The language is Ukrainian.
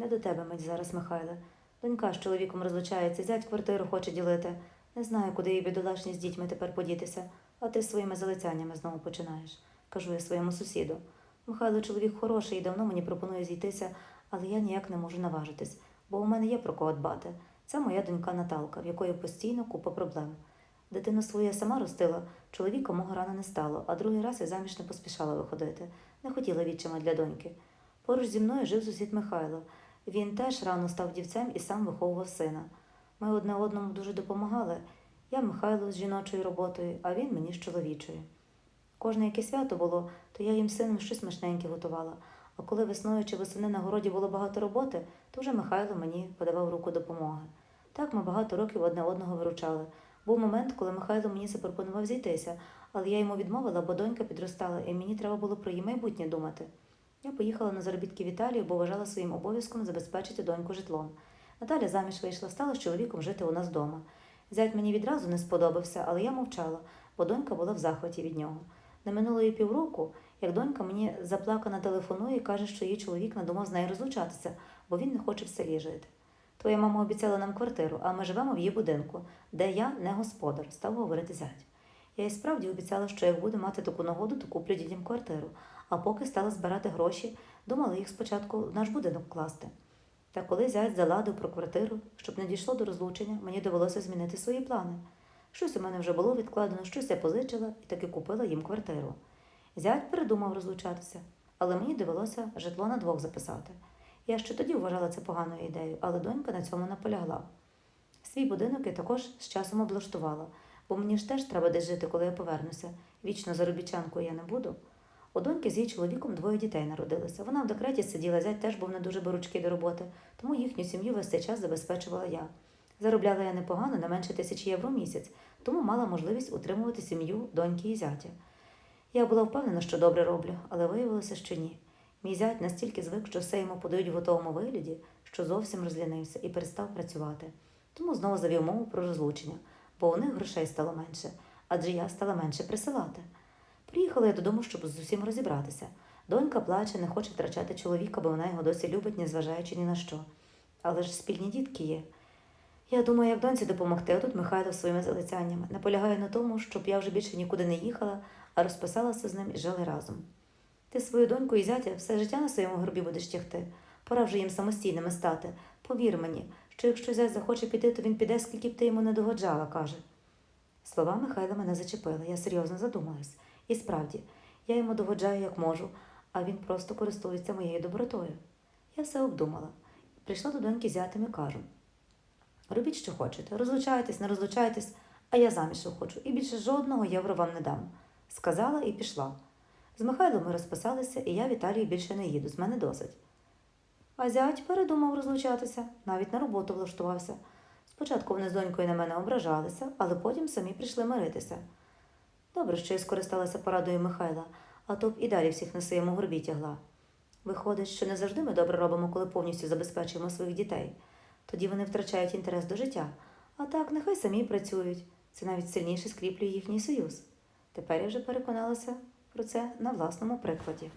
не до тебе мить зараз, Михайле. Донька з чоловіком розлучається, зять квартиру хоче ділити. Не знаю, куди їй бідолашні з дітьми тепер подітися, а ти своїми залицяннями знову починаєш, кажу я своєму сусіду. Михайло чоловік хороший і давно мені пропонує зійтися, але я ніяк не можу наважитись, бо у мене є про кого дбати. Це моя донька Наталка, в якої постійно купа проблем. Дитину свою сама ростила, чоловіка мого рано не стало, а другий раз я заміж не поспішала виходити. Не хотіла відчима для доньки. Поруч зі мною жив сусід Михайло. Він теж рано став дівцем і сам виховував сина. Ми одне одному дуже допомагали. Я Михайлу з жіночою роботою, а він мені з чоловічою. Кожне яке свято було, то я їм сином щось смачненьке готувала. А коли весною чи восени на городі було багато роботи, то вже Михайло мені подавав руку допомоги. Так ми багато років одне одного виручали. Був момент, коли Михайло мені запропонував зійтися, але я йому відмовила, бо донька підростала, і мені треба було про її майбутнє думати. Я поїхала на заробітки в Італію, бо вважала своїм обов'язком забезпечити доньку житлом. Наталя заміж вийшла, стала з чоловіком жити у нас вдома. Зять мені відразу не сподобався, але я мовчала, бо донька була в захваті від нього. Не минуло і півроку, як донька мені заплакана телефонує і каже, що її чоловік надумав з нею розлучатися, бо він не хоче в селі жити. Твоя мама обіцяла нам квартиру, а ми живемо в її будинку, де я не господар, став говорити зять. Я і справді обіцяла, що як буду мати таку нагоду, то куплю дітям квартиру, а поки стала збирати гроші, думала їх спочатку в наш будинок класти. Та коли зять заладив про квартиру, щоб не дійшло до розлучення, мені довелося змінити свої плани. Щось у мене вже було відкладено, щось я позичила і таки купила їм квартиру. Зять передумав розлучатися, але мені довелося житло на двох записати. Я ще тоді вважала це поганою ідеєю, але донька на цьому наполягла. Свій будинок я також з часом облаштувала, бо мені ж теж треба десь жити, коли я повернуся. Вічно заробітчанкою я не буду. У доньки з її чоловіком двоє дітей народилося. Вона в декреті сиділа, зять теж був не дуже беручки до роботи, тому їхню сім'ю весь цей час забезпечувала я. Заробляла я непогано, не менше тисячі євро в місяць, тому мала можливість утримувати сім'ю доньки і зятя. Я була впевнена, що добре роблю, але виявилося, що ні. Мій зять настільки звик, що все йому подають в готовому вигляді, що зовсім розлінився і перестав працювати. Тому знову завів мову про розлучення, бо у них грошей стало менше, адже я стала менше присилати. Приїхала я додому, щоб з усім розібратися. Донька плаче, не хоче втрачати чоловіка, бо вона його досі любить, незважаючи ні на що. Але ж спільні дітки є. Я думаю, як доньці допомогти, а тут Михайло своїми залицяннями. Наполягає на тому, щоб я вже більше нікуди не їхала, а розписалася з ним і жили разом. Ти свою доньку і зятя все життя на своєму горбі будеш тягти. Пора вже їм самостійними стати. Повір мені, що якщо зять захоче піти, то він піде, скільки б ти йому не догоджала, каже. Слова Михайла мене зачепили, я серйозно задумалась. І справді, я йому догоджаю, як можу, а він просто користується моєю добротою. Я все обдумала. Прийшла до доньки зятим і кажу: робіть, що хочете, розлучайтесь, не розлучайтесь, а я заміж хочу, і більше жодного євро вам не дам. Сказала і пішла. З Михайлом ми розписалися, і я в Італію більше не їду, з мене досить. А зять передумав розлучатися, навіть на роботу влаштувався. Спочатку вони з донькою на мене ображалися, але потім самі прийшли миритися. Добре, що я скористалася порадою Михайла, а то б і далі всіх на своєму горбі тягла. Виходить, що не завжди ми добре робимо, коли повністю забезпечуємо своїх дітей. Тоді вони втрачають інтерес до життя. А так, нехай самі працюють. Це навіть сильніше скріплює їхній союз. Тепер я вже переконалася про це на власному прикладі.